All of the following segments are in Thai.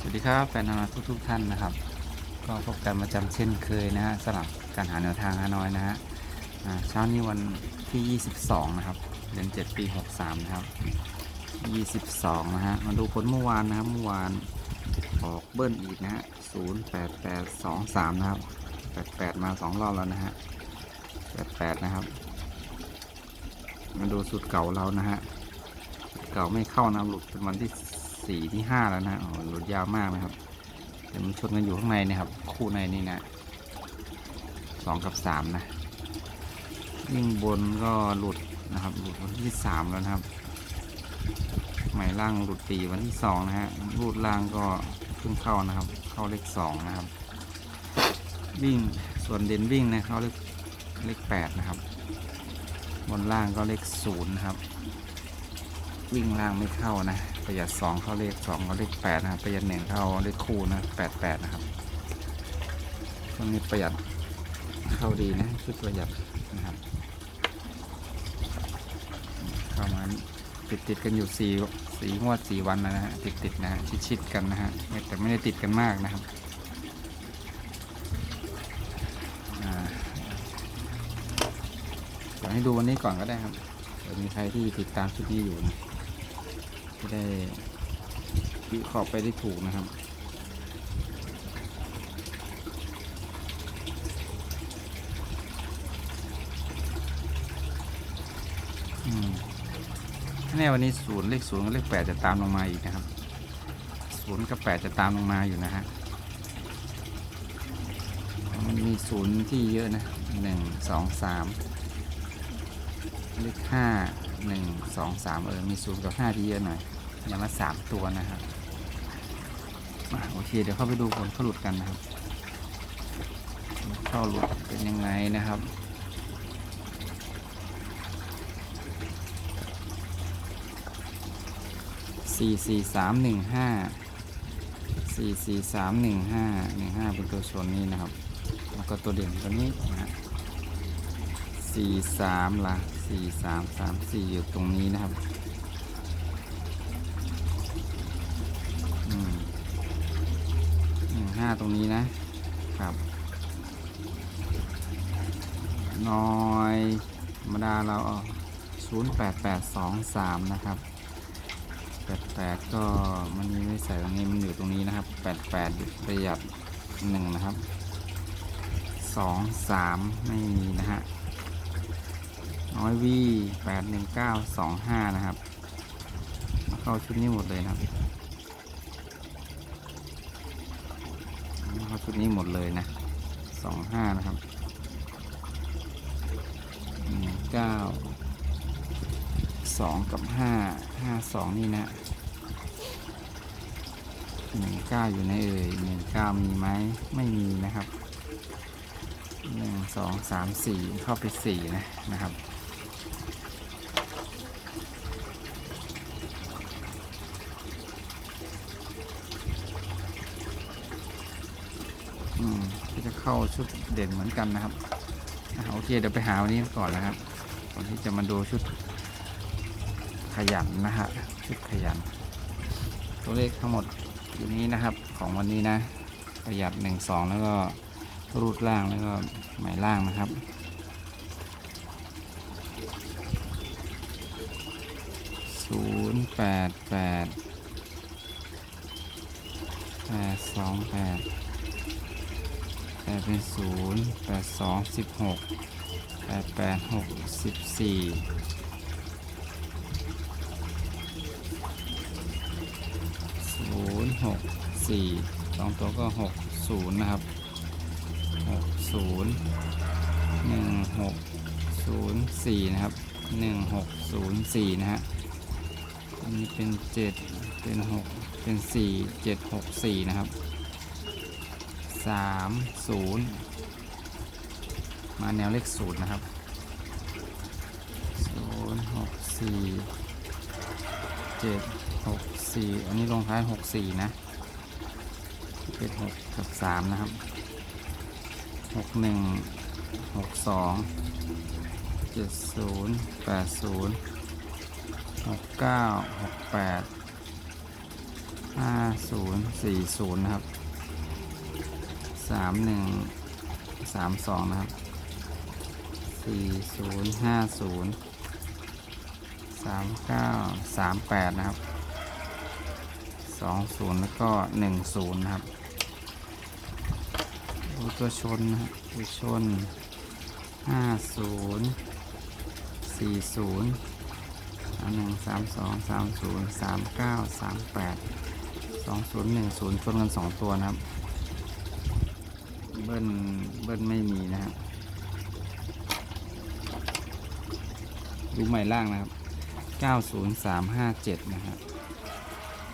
สวัสดีครับแฟนนาทุกทุกๆท่านนะครับ ก็พบกันประจำเช่นเคยนะฮะสำหรับการหาแนวทางฮานอยนะฮะเช้านี้วันที่ 22 นะครับเดือน7 ปี 63 นะครับ 22 นะฮะมาดูผลเมื่อวานนะครับเมื่อวานออกเบิ้ลอีกนะฮะ08823 นะครับ 88 มา 2 รอบแล้วนะฮะ 88 นะครับ มาดูสูตรเก่าเรานะฮะเก่าไม่เข้านะหลุดเป็นวันที่ สี่ที่ห้าแล้วนะฮะอ๋อหลุดยาวมากนะครับเดี๋ยวมันชนกันอยู่ข้างในนะครับ คู่ในนี่นะสองกับสามนะยิ่งบนก็หลุดนะครับ หลุดวันที่สามแล้วนะครับใหม่ล่างหลุดตีวันที่สองนะฮะหลุดล่างก็เพิ่งเข้านะครับ เข้าเลขสองนะครับ วิ่งส่วนเด่นวิ่งนะเข้าเลขเลขแปดนะครับบนล่างก็เลขศูนย์นะครับ วิ่งล่างไม่เข้านะ ประหยัดสองเข้าเลขสองเข้าเลขแปดนะครับประหยัดหนึ่งเข้าเลขคู่นะแปดแปดนะครับช่วงนี้ประหยัดเข้าดีนะชุดประหยัดนะครับ เข้ามาติดติดกันอยู่สี่สี่งวดสี่วันแล้วนะฮะติดติดนะฮะชิดชิดกันนะฮะแต่ไม่ได้ติดกันมากนะครับอ่าเดี๋ยวให้ดูวันนี้ก่อนก็ได้ครับเดี๋ยวมีใครที่ติดตามชุดนี้อยู่นะ จะได้วิเคราะห์ไปได้ถูกนะครับแน่วันนี้ศูนย์เลขศูนย์กับเลขแปดจะตามลงมาอีกนะครับศูนย์กับแปดจะตามลงมาอยู่นะฮะมันมีศูนย์ที่เยอะนะหนึ่งสองสามเลขห้า หนึ่งสองสามเออ มีศูนย์กับห้าที่เยอะหน่อย อย่างละสามตัวนะครับโอเค เดี๋ยวเข้าไปดูผลเขาหลุดกันนะครับเข้าหลุดเป็นยังไงนะครับสี่สี่สามหนึ่งห้าสี่สี่สามหนึ่งห้าหนึ่งห้าเป็นตัวชนนี้นะครับ แล้วก็ตัวเด่นตัวนี้นะฮะสี่สามละ สี่สามสามสี่อยู่ตรงนี้นะครับห้าตรงนี้นะครับน้อยธรรมดาเราเอาศูนย์แปดแปดสองสามนะครับแปดแปดก็มันมีไม่ใส่ตรงนี้มันอยู่ตรงนี้นะครับแปดแปดประหยัดหนึ่งนะครับสองสามไม่มีนะฮะ น้อยวีแปดหนึ่งเก้าสองห้านะครับ มาเข้าชุดนี้หมดเลยนะครับมาเข้าชุดนี้หมดเลยนะสองห้านะครับหนึ่งเก้าสองกับห้าห้าสองนี่นะหนึ่งเก้าอยู่ในเอ่ยหนึ่งเก้ามีไหมไม่มีนะครับหนึ่งสองสามสี่เข้าไปสี่นะนะครับ อืมก็จะเข้าชุดเด่นเหมือนกันนะครับอโอเคเดี๋ยวไปหาวันนี้ก่อนนะครับก่อนที่จะมาดูชุดขยันนะฮะชุดขยัน ตัวเลขทั้งหมดอยู่นี้นะครับของวันนี้นะ ประหยัดหนึ่งสองแล้วก็รูดล่างแล้วก็หมายล่างนะครับศูนย์แปดแปดแปดสองแปด แปดเป็นศูนย์แปดสองสิบหกแปดแปดหกสิบสี่ศูนย์หกสี่สองตัวก็หกศูนย์นะครับหกศูนย์หนึ่งหกศูนย์สี่นะครับหนึ่งหกศูนย์สี่นะฮะอันนี้เป็นเจ็ดเป็นหกเป็นสี่เจ็ดหกสี่นะครับ สามศูนย์มาแนวเลขศูนย์นะครับศูนย์หกสี่เจ็ดหกสี่อันนี้ลงท้ายหกสี่นะเป็นหกกับสามนะครับหกหนึ่งหกสองเจ็ดศูนย์แปดศูนย์หกเก้าหกแปดหห้าศูนย์สี่ศูนย์นะครับ สามหนึ่งสามสองนะครับสี่ศูนย์ห้าศูนย์สามเก้าสามแปดนะครับสองศูนย์แล้วก็หนึ่งศูนย์นะครับดูตัวชนนะครับตัวชนห้าศูนย์สี่ศูนย์สามหนึ่งสามสองสามศูนย์สามเก้าสามแปดสองศูนย์หนึ่งศูนย์ชนกันสองตัวนะครับ เบิ้ลเบิ้ลไม่มีนะครับดูใหม่ล่างนะครับ 90357 นะครับ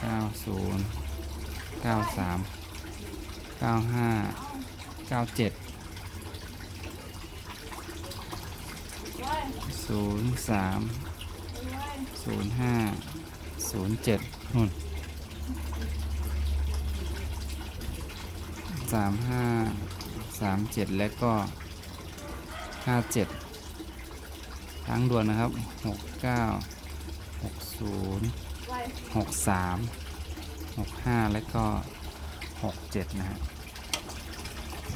90 93 95 97 03 05 07นู่นสามห้าสามเจ็ดและก็ห้าเจ็ดทั้งด่วนนะครับหกเก้าหกศูนย์หกสามหกห้าและก็หกเจ็ดนะฮะ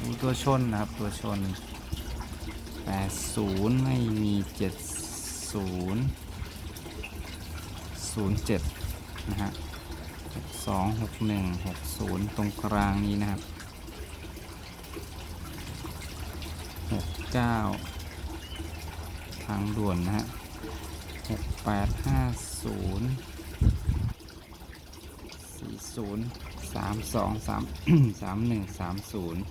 ดูตัวชนนะครับตัวชนแปดศูนย์ไม่มีเจ็ดศูนย์ศูนย์เจ็ดนะฮะหกสองหกหนึ่งหกศูนย์ตรงกลางนี้นะครับ หก เก้าทางด่วนนะฮะหกแปดห้าศูนย์สี่ศูนย์สามสองสามสามหนึ่งสามศูนย์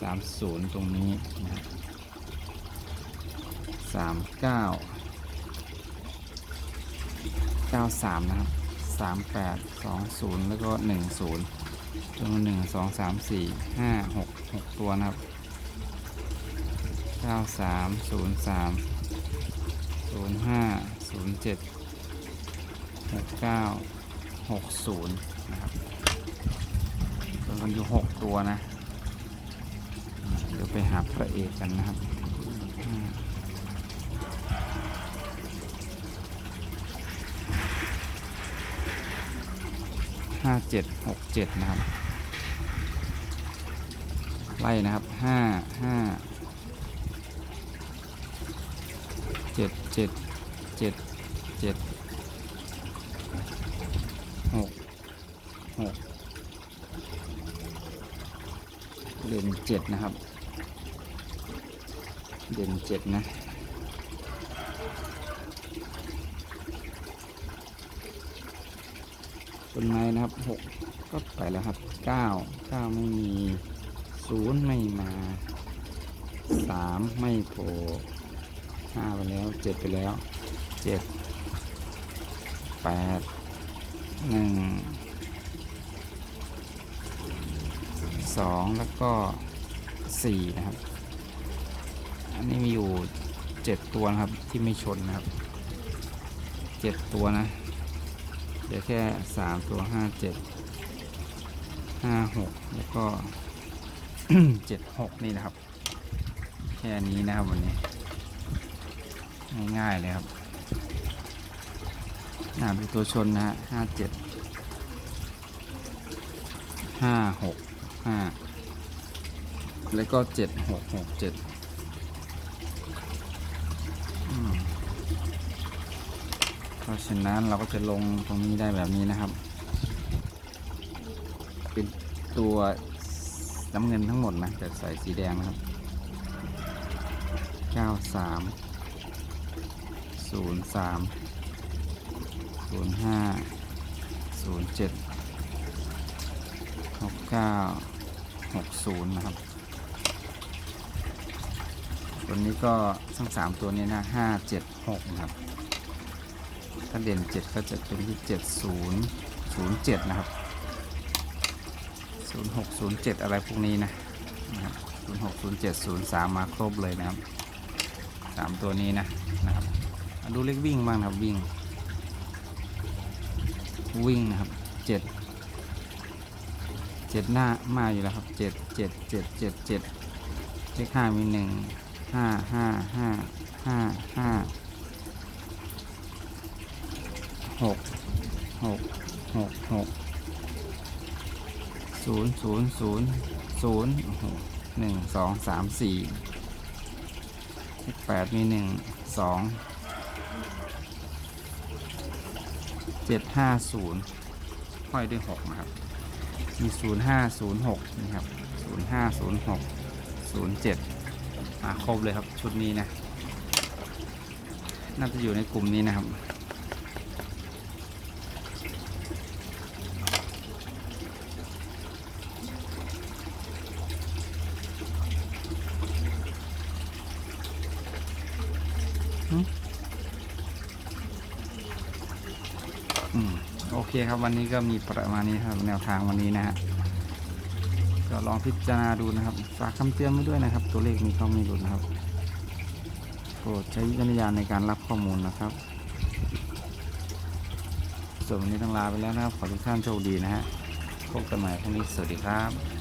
สามศูนย์ตรงนี้นะสามเก้าเก้าสามนะครับสามแปดสองศูนย์แล้วก็หนึ่งศูนย์ตรงหนึ่งสองสามสี่ห้าหกหกตัวนะครับ ก้าสามศูนย์สามศูนย์ห้าศูนย์เจ็ดหกเก้าหกศูนย์นะครับรวมกันอยู่หกตัวนะ เดี๋ยวไปหาพระเอกกันนะครับห้าเจ็ดหกเจ็ดนะครับ ไล่นะครับห้าห้า เจ็ดเจ็ดเจ็ดเจ็ดหกหกเด่นเจ็ดนะครับ เด่นเจ็ดนะต้นไม้นะครับหกก็ไปแล้วครับเก้าเก้าไม่มีศูนย์ไม่มาสามไม่โผล่ ห้าไปแล้วเจ็ดไปแล้วเจ็ดแปดหนึ่งสองแล้วก็สี่นะครับ อันนี้มีอยู่เจ็ดตัวนะครับที่ไม่ชนนะครับเจ็ดตัวนะเดี๋ยวแค่สามตัวห้าเจ็ดห้าหกแล้วก็เจ็ดหกนี่นะครับ แค่นี้นะครับวันนี้ ง่ายๆเลยครับหนาเป็นตัวชนนะฮะห้าเจ็ดห้าหกห้าแล้วก็เจ็ดหกหกเจ็ดเพราะฉะนั้นเราก็จะลงตรงนี้ได้แบบนี้นะครับ เป็นตัวน้ำเงินทั้งหมดนะแต่ใส่สีแดงนะครับเก้าสาม ศูนย์สามศูนย์ห้าศูนย์เจ็ดหกเก้าหกศูนย์นะครับ ตัวนี้ก็ทั้งสามตัวนี้นะห้าเจ็ดหกนะครับ ถ้าเด่นเจ็ดก็จะเป็นที่เจ็ดศูนย์ศูนย์เจ็ดนะครับศูนย์หกศูนย์เจ็ดอะไรพวกนี้นะนะครับศูนย์หกศูนย์เจ็ดศูนย์สามมาครบเลยนะครับสามตัวนี้นะนะครับ ดูเลขวิ่งบ้างนะครับวิ่ง วิ่งนะครับเจ็ดเจ็ดหน้ามาอยู่แล้วครับเจ็ดเจ็ดเจ็ดเจ็ดเจ็ดเลขห้ามีหนึ่งห้าห้าห้าห้าห้าหกหกหกหกศูนย์ศูนย์ศูนย์ศูนย์โอ้โหหนึ่งสองสามสี่แปดมีหนึ่งสอง เจ็ดห้าศูนย์ห้อยด้วยหกนะครับ มีศูนย์ห้าศูนย์หกนะครับศูนย์ห้าศูนย์หกศูนย์เจ็ดมาครบเลยครับชุดนี้นะ น่าจะอยู่ในกลุ่มนี้นะครับ อืมโอเค ครับวันนี้ก็มีประมาณนี้ครับแนวทางวันนี้นะฮะก็ลองพิจารณาดูนะครับ ฝากคำเตือนไว้ด้วยนะครับ ตัวเลขมีเข้ามีหลุดนะครับ โปรดใช้วิจารณญาณในการรับข้อมูลนะครับ ส่วนวันนี้ต้องลาไปแล้วนะครับ ขอทุกท่านโชคดีนะฮะพบกันใหม่พรุ่งนี้สวัสดีครับ